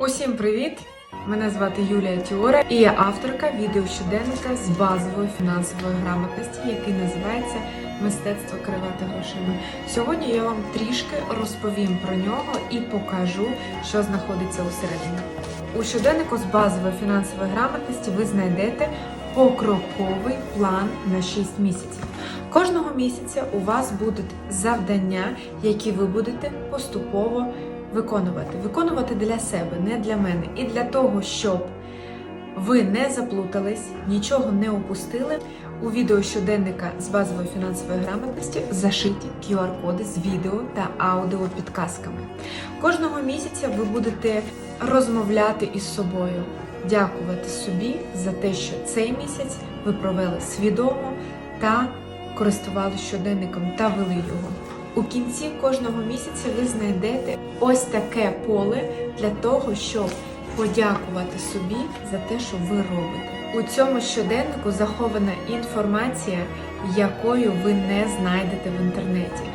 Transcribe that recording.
Усім привіт! Мене звати Юлія Тіора і я авторка відеощоденника з базової фінансової грамотності, який називається Мистецтво керувати грошима. Сьогодні я вам трішки розповім про нього і покажу, що знаходиться усередині. У щоденнику з базової фінансової грамотності ви знайдете покроковий план на 6 місяців. Кожного місяця у вас будуть завдання, які ви будете поступово виконувати. Виконувати для себе, не для мене. І для того, щоб ви не заплутались, нічого не опустили. У відео щоденника з базової фінансової грамотності зашиті QR-коди з відео та аудіопідказками. Кожного місяця ви будете розмовляти із собою, дякувати собі за те, що цей місяць ви провели свідомо та користувалися щоденником та вели його. У кінці кожного місяця ви знайдете ось таке поле для того, щоб подякувати собі за те, що ви робите. У цьому щоденнику захована інформація, якою ви не знайдете в інтернеті.